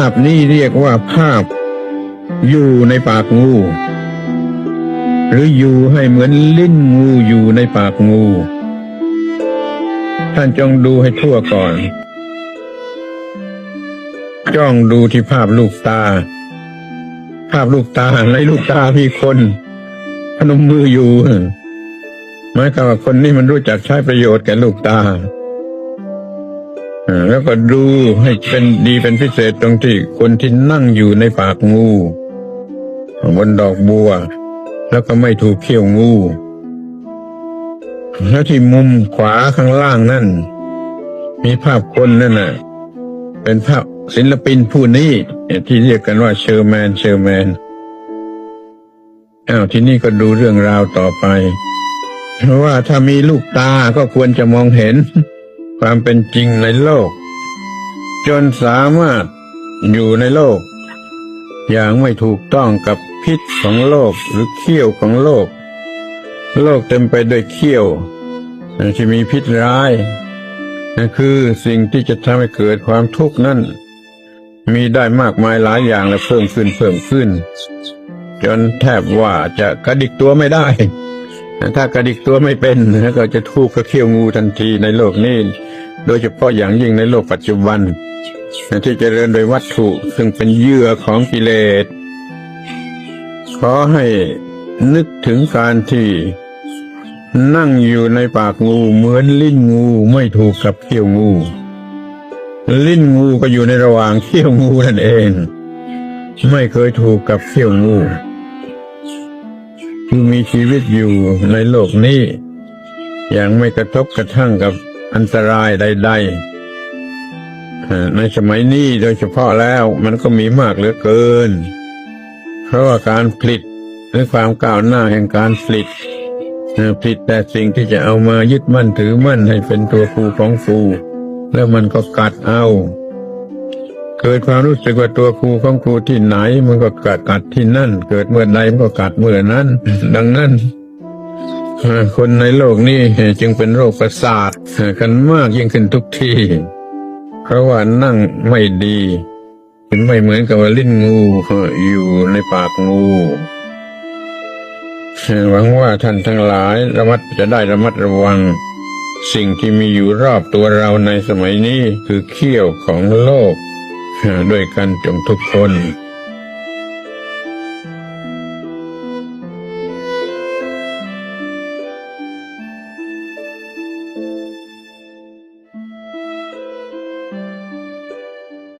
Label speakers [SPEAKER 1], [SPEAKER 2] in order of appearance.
[SPEAKER 1] าพนี้เรียกว่าภาพ อยู่ในปากงู หรืออยู่ให้เหมือนลิ้นงูอยู่ในปากงู ท่านจงดูให้ทั่วก่อน จ้องดูที่ภาพลูกตา ภาพลูกตาในลูกตามีคนพนมมืออยู่หมายความว่าคนนี้มันรู้จักใช้ประโยชน์แก่ลูกตา แล้วก็ดูให้เป็นดีเป็นพิเศษตรงที่คนที่นั่งอยู่ในปากงูบนดอกบัว แล้วก็ไม่ถูกเขี้ยวงู แล้วที่มุมขวาข้างล่างนั่น มีภาพคนนั่นน่ะ เป็นภาพศิลปินผู้นี้ที่เรียกกันว่าเชอร์แมนเชอร์แมนอ้าวที่นี่ก็ดูเรื่องราวต่อไป เพราะว่าถ้ามีลูกตาก็ควรจะมองเห็น ความเป็นจริงในโลก จนสามารถอยู่ในโลก อย่างไม่ถูกต้องกับพิษของโลกหรือเขี้ยวของโลก โลกเต็มไปด้วยเขี้ยวที่มีพิษร้ายนั่นคือสิ่งที่จะทำให้เกิดความทุกข์นั่น มีได้มากมายหลายอย่างและเพิ่มขึ้นเพิ่มขึ้น จนแทบว่าจะกระดิกตัวไม่ได้ ถ้ากระดิกตัวไม่เป็นก็จะถูกกระเขี้ยวงูทันทีในโลกนี้ โดยเฉพาะอย่างยิ่งในโลกปัจจุบัน ที่เจริญโดยวัตถุซึ่งเป็นเหยื่อของกิเลส ขอให้นึกถึงการที่นั่งอยู่ในปากงูเหมือนลิ้นงูไม่ถูกกับเขี้ยวงู ลิ้นงูก็อยู่ในระหว่างเขี้ยวงูนั่นเอง ไม่เคยถูกกับเขี้ยวงูคือมีชีวิตอยู่ในโลกนี้ อย่างไม่กระทบกระทั่งกับ อันตรายใดๆในสมัยนี้โดยเฉพาะแล้วมันก็มีมากเหลือเกิน เพราะว่าการผลิตหรือความก้าวหน้าแห่งการผลิตผลิตแต่สิ่งที่จะเอามายึดมั่นถือมั่นให้เป็นตัวครูของครูแล้วมันก็กัดเอาเกิดความรู้สึกว่าตัวครูของครูที่ไหน มันก็กัดกัดที่นั่น เกิดเมื่อใดมันก็กัดเมื่อนั้น ดังนั้น คนในโลกนี้จึงเป็นโรคประสาทกันมากยิ่งขึ้นทุกที่ เพราะว่านั่งไม่ดีถึงไม่เหมือนกับว่าลิ้นงูอยู่ในปากงูหวังว่าท่านทั้งหลายระมัดจะได้ระมัดระวัง สิ่งที่มีอยู่รอบตัวเราในสมัยนี้คือเขี้ยวของโลก ด้วยกันจงทุกคน